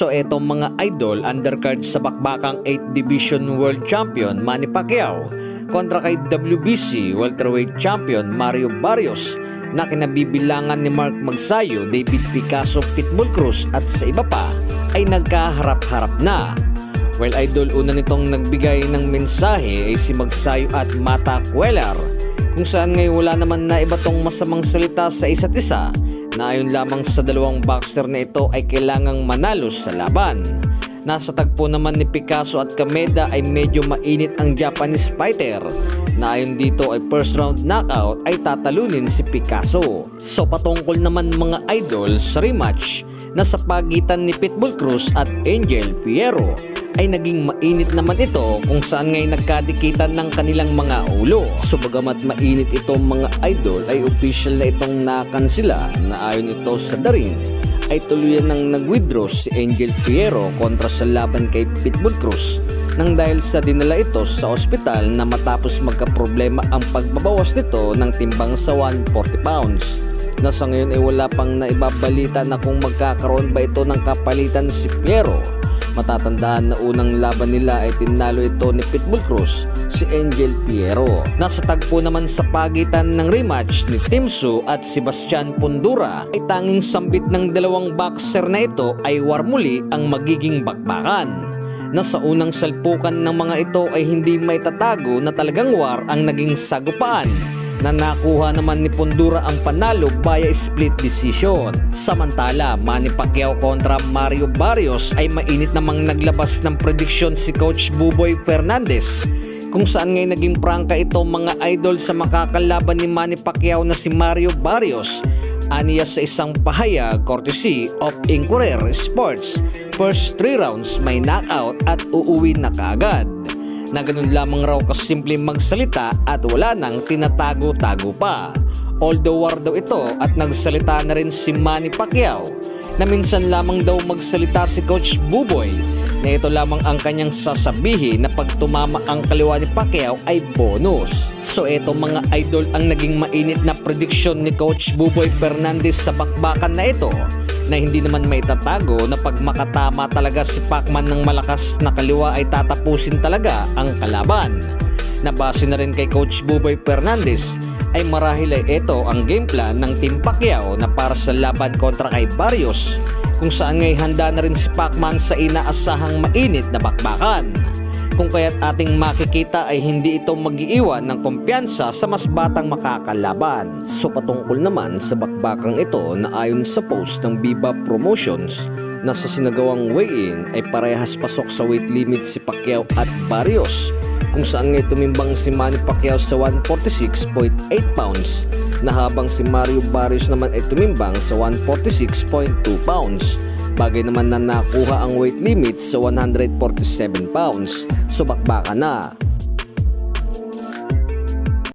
So eto mga idol, undercard sa bakbakang 8th Division World Champion Manny Pacquiao kontra kay WBC welterweight champion Mario Barrios na kinabibilangan ni Mark Magsayo, David Picasso, Pitbull Cruz at sa iba pa ay nagkaharap-harap na. Well idol, una nitong nagbigay ng mensahe ay si Magsayo at Mata Queller kung saan ngayon wala naman na iba tong masamang salita sa isa't isa na ayon lamang sa dalawang boxer na ito ay kailangang manalo sa laban. Nasa tagpo naman ni Picasso at Kameda ay medyo mainit ang Japanese fighter na ayon dito ay first round knockout ay tatalunin si Picasso. So patungkol naman mga idol sa rematch na sa pagitan ni Pitbull Cruz at Angel Piero ay naging mainit naman ito kung saan ngay nagkadikitan ng kanilang mga ulo. So bagamat mainit itong mga idol ay official na itong nakansila na ayon ito sa daring ay tuluyan nang nag-withdraw si Angel Piero kontra sa laban kay Pitbull Cruz nang dahil sa dinala ito sa ospital na matapos magkaproblema ang pagbabawas nito ng timbang sa 140 pounds na sa ngayon ay wala pang naibabalita na kung magkakaroon ba ito ng kapalitan si Piero Matatandaan na unang laban nila ay tinalo ito ni Pitbull Cruz, si Angel Piero. Nasa tagpo naman sa pagitan ng rematch ni Timsu at Sebastian Pundura ay tanging sambit ng dalawang boxer na ito ay war muli ang magiging bakbakan na sa unang salpukan ng mga ito ay hindi may tatago na talagang war ang naging sagupaan na nakuha naman ni Pondura ang panalo via split decision. Samantala, Manny Pacquiao kontra Mario Barrios ay mainit namang naglabas ng prediksyon si Coach Buboy Fernandez kung saan ngay naging prangka ito mga idol sa makakalaban ni Manny Pacquiao na si Mario Barrios aniya sa isang pahayag courtesy of Inquirer Sports. First 3 rounds may knockout at uuwi na kaagad na ganun lamang raw kasimple magsalita at wala nang tinatago-tago pa. Although war daw ito at nagsalita na rin si Manny Pacquiao na minsan lamang daw magsalita si Coach Buboy na ito lamang ang kanyang sasabihin na pag tumama ang kaliwa ni Pacquiao ay bonus. So eto mga idol ang naging mainit na prediksyon ni Coach Buboy Fernandez sa bakbakan na ito na hindi naman may tatago na pag makatama talaga si Pacman ng malakas na kaliwa ay tatapusin talaga ang kalaban. Nabase na rin kay Coach Buboy Fernandez ay marahil ay ito ang game plan ng Team Pacquiao na para sa laban kontra kay Barrios kung saan ngay handa na rin si Pacman sa inaasahang mainit na bakbakan kung kaya't ating makikita ay hindi ito mag-iiwan ng kumpiyansa sa mas batang makakalaban. So patungkol naman sa bakbakang ito na ayon sa post ng Biba Promotions na sa sinagawang weigh-in ay parehas pasok sa weight limit si Pacquiao at Barrios kung saan ngay tumimbang si Manny Pacquiao sa 146.8 pounds na habang si Mario Barrios naman ay tumimbang sa 146.2 pounds Bagay naman na nakuha ang weight limit sa 147 pounds. So bakbaka na.